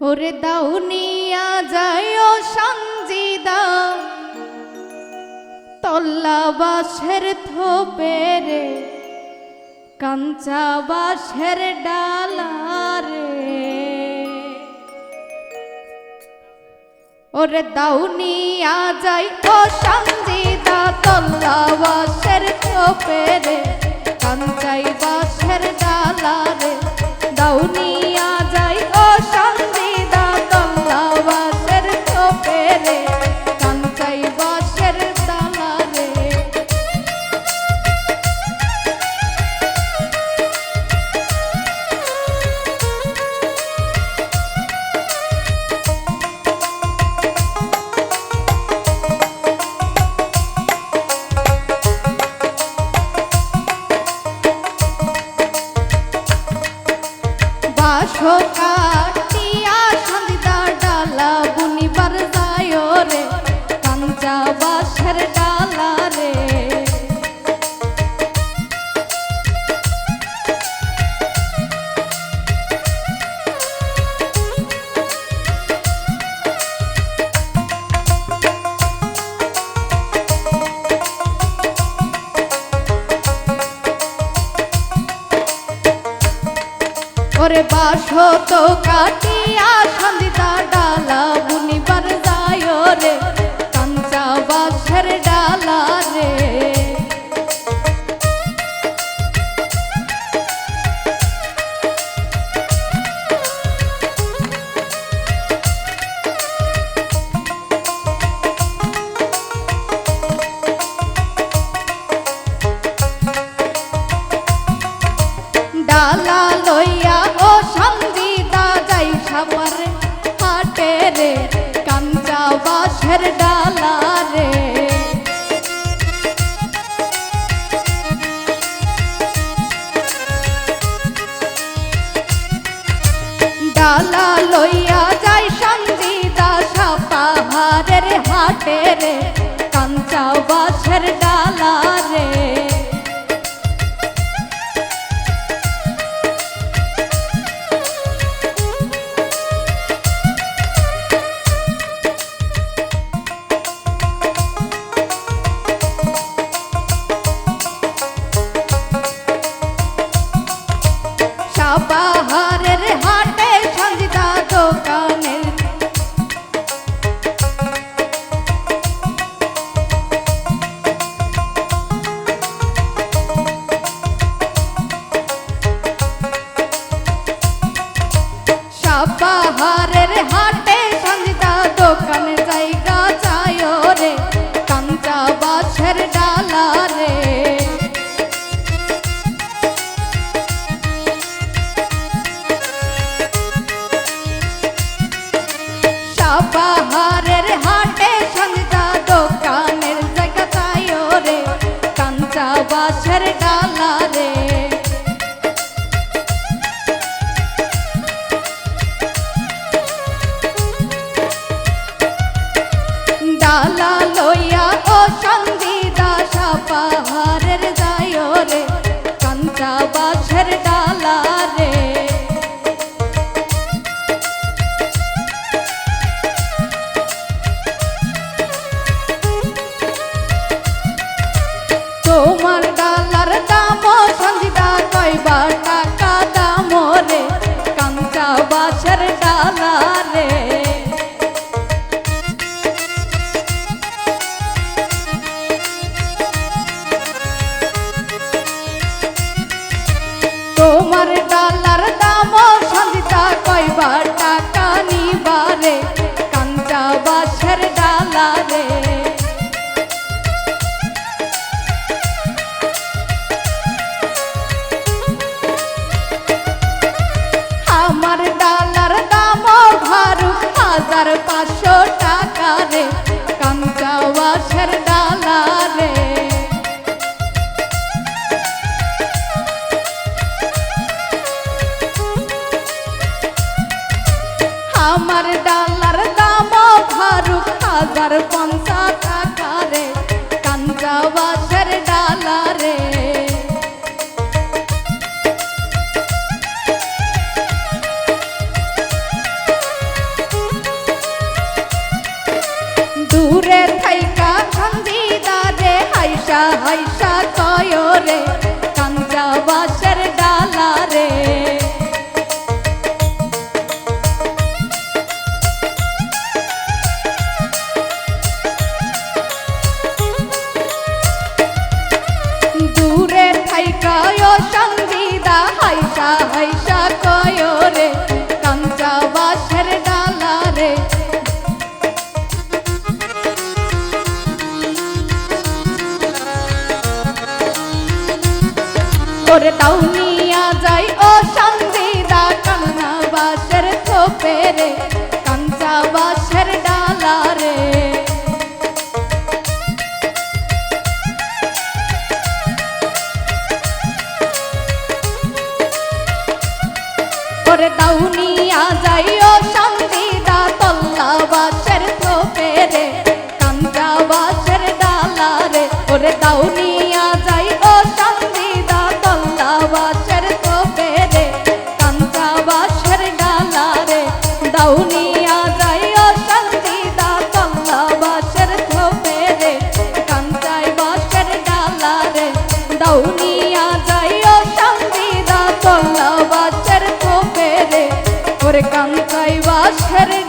ওরে দাও নিয়া যায় সঞ্জিদা তল্লা বাসের থোপেরে কাঞ্চা বাসের ডালারে ওরে দাও নিয়া যায় সঞ্জিদা তল্লা ঘরে বাস হতো কাটিয়া সন্দিতা ডালা কাটে রে কাঞ্চা বাসের ডালা রে। সাপাহার গাছের ডালা রে। সাপাহারের হাটে সন্ধ্যা দোকানের জগতায় রে কাঞ্চা বাসের ডালা রে। la la হাজার পাঁচশো টাকা রে। কামচাওয়াশের পয়সা তয়রে করে তাও নিয়া যাই ও শান্ত और कम कई बात कर